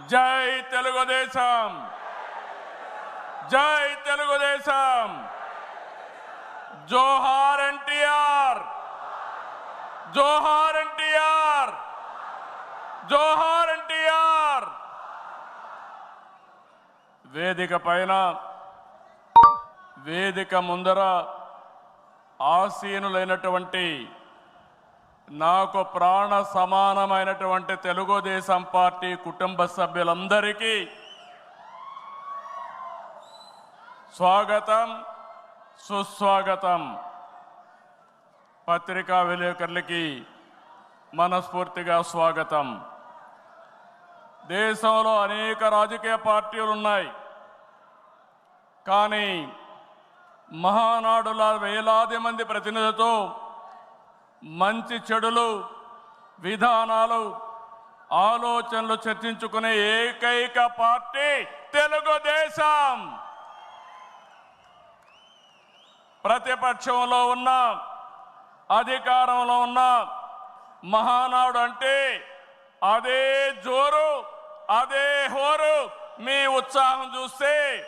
జై తెలుగుదేశం. జై తెలుగుదేశం. జోహార్ ఎన్టీఆర్. జోహార్ ఎన్టీఆర్. జోహార్ ఎన్టీఆర్. వేదిక పైన వేదిక ముందర ఆసీనులైనటువంటి నాకు ప్రాణ సమానమైనటువంటి తెలుగుదేశం పార్టీ కుటుంబ సభ్యులందరికీ స్వాగతం సుస్వాగతం. పత్రికా విలేకరులకి మనస్ఫూర్తిగా స్వాగతం. దేశంలో అనేక రాజకీయ పార్టీలు ఉన్నాయి. కానీ మహానాడుల వేలాది మంది ప్రతినిధులతో మంచి చెడులు విధానాలు ఆలోచనలు చర్చించుకునే ఏకైక పార్టీ తెలుగుదేశం. ప్రతిపక్షంలో ఉన్న అధికారంలో ఉన్న మహానాడు అంటే అదే జోరు అదే హోరు. మీ ఉత్సాహం చూస్తే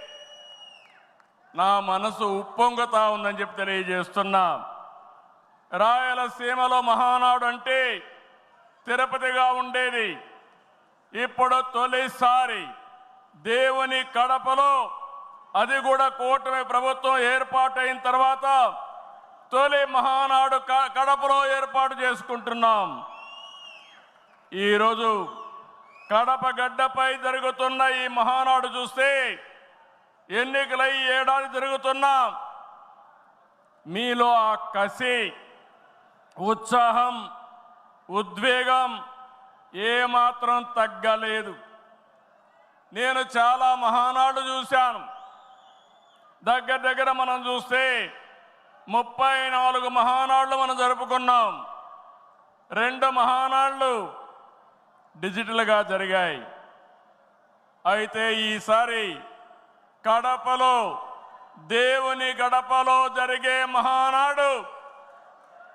నా మనసు ఉప్పొంగుతా ఉందని చెప్పి తెలియజేస్తున్నా. రాయలసీమలో మహానాడు అంటే తిరుపతిగా ఉండేది. ఇప్పుడు తొలిసారి దేవుని కడపలో అది కూడా కూటమి ప్రభుత్వం ఏర్పాటైన తర్వాత తొలి మహానాడు క- కడపలో ఏర్పాటు చేసుకుంటున్నాం. ఈరోజు కడప గడ్డపై జరుగుతున్న ఈ మహానాడు చూస్తే ఎన్నికలై ఈ ఏడాది జరుగుతున్నా. మీలో ఆ కసి ఉత్సాహం ఉద్వేగం ఏమాత్రం తగ్గలేదు. నేను చాలా మహానాడు చూశాను. దగ్గర దగ్గర మనం చూస్తే ముప్పై నాలుగు మహానాళ్ళు మనం జరుపుకున్నాం. రెండు మహానాళ్ళు డిజిటల్గా జరిగాయి. అయితే ఈసారి కడపలో దేవుని గడపలో జరిగే మహానాడు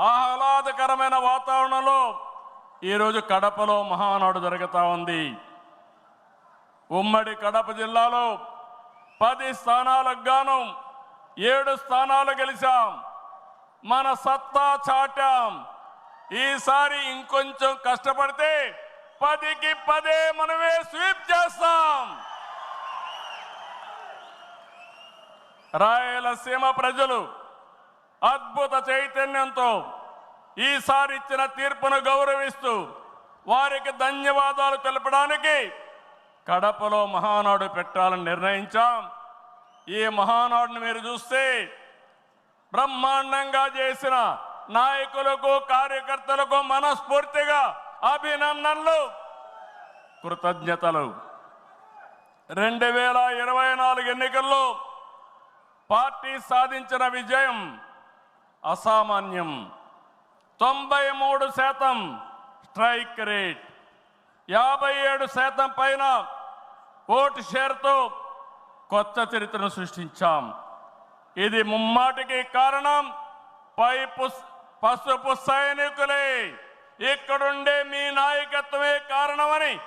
ఆహ్లాదకరమైన వాతావరణంలో ఈరోజు కడపలో మహానాడు జరుగుతూ ఉంది. ఉమ్మడి కడప జిల్లాలో పది స్థానాలకు గాను ఏడు స్థానాలు గెలిచాం. మన సత్తా చాటాం. ఈసారి ఇంకొంచెం కష్టపడితే పదికి పదే మనమే స్వీప్ చేస్తాం. రాయలసీమ ప్రజలు అద్భుత చైతన్యంతో ఈసారి ఇచ్చిన తీర్పును గౌరవిస్తూ వారికి ధన్యవాదాలు తెలపడానికి కడపలో మహానాడు పెట్టాలని నిర్ణయించాం. ఈ మహానాడుని మీరు చూస్తే బ్రహ్మాండంగా చేసిన నాయకులకు కార్యకర్తలకు మనస్ఫూర్తిగా అభినందనలు కృతజ్ఞతలు. రెండు వేల ఇరవై నాలుగు ఎన్నికల్లో పార్టీ సాధించిన విజయం అసామాన్యం. తొంభై మూడు శాతం స్ట్రైక్ రేట్. యాభై ఏడు శాతం పైన ఓటు షేర్తో కొత్త చరిత్రను సృష్టించాం. ఇది ముమ్మాటికి కారణం పై పుస్- పసుపు సైనికులే. ఇక్కడుండే మీ నాయకత్వమే కారణమని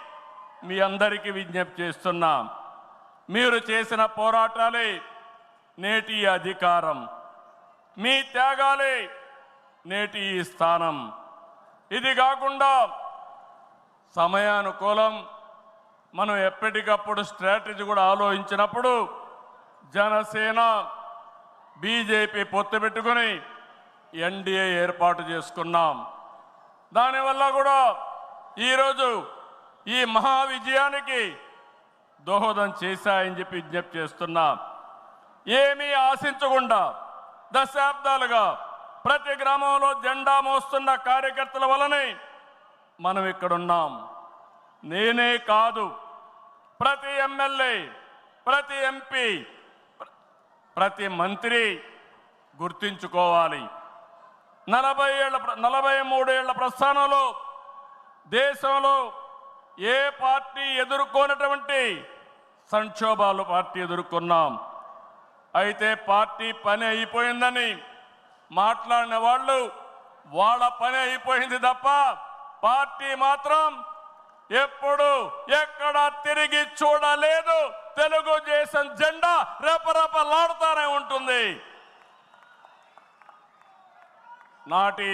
మీ అందరికీ విజ్ఞప్తి చేస్తున్నాం. మీరు చేసిన పోరాటాలే నేటి అధికారం. మీ త్యాగాలే నేటి ఈ స్థానం. ఇది కాకుండా సమయానుకూలం మనం ఎప్పటికప్పుడు స్ట్రాటజీ కూడా ఆలోచించినప్పుడు జనసేన బీజేపీ పొత్తు పెట్టుకుని ఎన్డీఏ ఏర్పాటు చేసుకున్నాం. దానివల్ల కూడా ఈరోజు ఈ మహా విజయానికి దోహదం చేశాయని చెప్పి విజ్ఞప్తి చేస్తున్నా. ఏమీ ఆశించకుండా దశాబ్దాలుగా ప్రతి గ్రామంలో జెండా మోస్తున్న కార్యకర్తల వలనే మనం ఇక్కడున్నాం. నేనే కాదు ప్రతి ఎమ్మెల్యే ప్రతి ఎంపీ ప్రతి మంత్రి గుర్తించుకోవాలి. నలభై ఏళ్ళ నలభై మూడేళ్ళ ప్రస్థానంలో దేశంలో ఏ పార్టీ ఎదుర్కొన్నటువంటి సంక్షోభాలు పార్టీ ఎదుర్కొన్నాం. అయితే పార్టీ పని అయిపోయిందని మాట్లాడిన వాళ్ళు వాళ్ళ పని అయిపోయింది తప్ప పార్టీ మాత్రం ఎప్పుడు ఎక్కడ తిరిగి చూడలేదు. తెలుగుదేశం జెండా రెపరెపలాడుతూనే ఉంటుంది. నాటి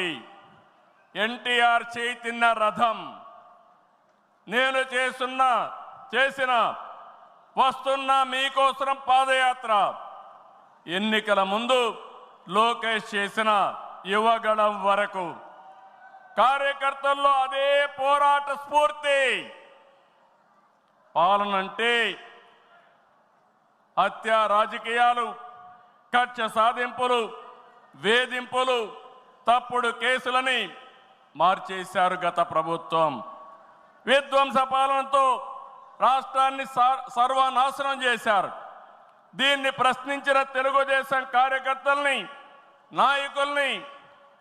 ఎన్టీఆర్ చేతిన్న రథం నేను చేస్తున్న చేసిన వస్తున్న మీకోసం పాదయాత్ర. ఎన్నికల ముందు లోకేష్ చేసిన యువగళం వరకు కార్యకర్తల్లో అదే పోరాట స్ఫూర్తి. పాలనంటే హత్య రాజకీయాలు కక్ష సాధింపులు వేధింపులు తప్పుడు కేసులని మార్చేశారు గత ప్రభుత్వం. విధ్వంస పాలనతో రాష్ట్రాన్ని సర్వనాశనం చేశారు. దీన్ని ప్రశ్నించిన తెలుగుదేశం కార్యకర్తల్ని నాయకుల్ని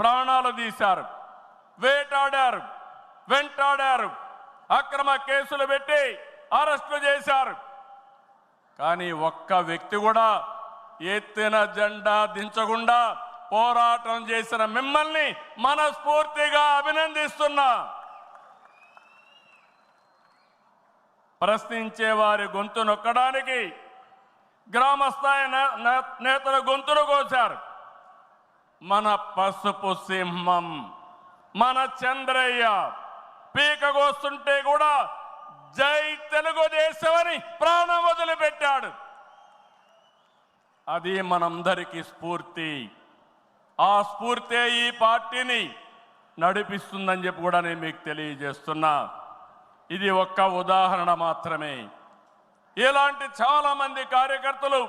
ప్రాణాలు తీశారు వేటాడారు వెంటాడారు అక్రమ కేసులు పెట్టి అరెస్టులు చేశారు. కానీ ఒక్క వ్యక్తి కూడా ఎత్తిన జెండా దించకుండా పోరాటం చేసిన మిమ్మల్ని మనస్ఫూర్తిగా అభినందిస్తున్నా. ప్రశ్నించే వారి గొంతు నొక్కడానికి గ్రామస్థాయి నేతల గొంతులు కోశారు. మన పసుపు సింహం మన చంద్రయ్య పీకగోస్తుంటే కూడా జై తెలుగుదేశం అని ప్రాణం వదిలిపెట్టాడు. అది మనందరికీ స్ఫూర్తి. ఆ స్ఫూర్తే ఈ పార్టీని నడిపిస్తుందని చెప్పి కూడా నేను మీకు తెలియజేస్తున్నా. ఇది ఒక్క ఉదాహరణ మాత్రమే. ఇలాంటి చాలా మంది కార్యకర్తలు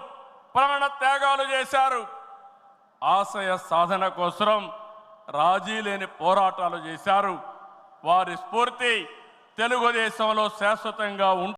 ప్రాణ త్యాగాలు చేశారు. ఆశయ సాధన కోసం రాజీ లేని పోరాటాలు చేశారు. వారి స్ఫూర్తి తెలుగుదేశంలో శాశ్వతంగా ఉంటుంది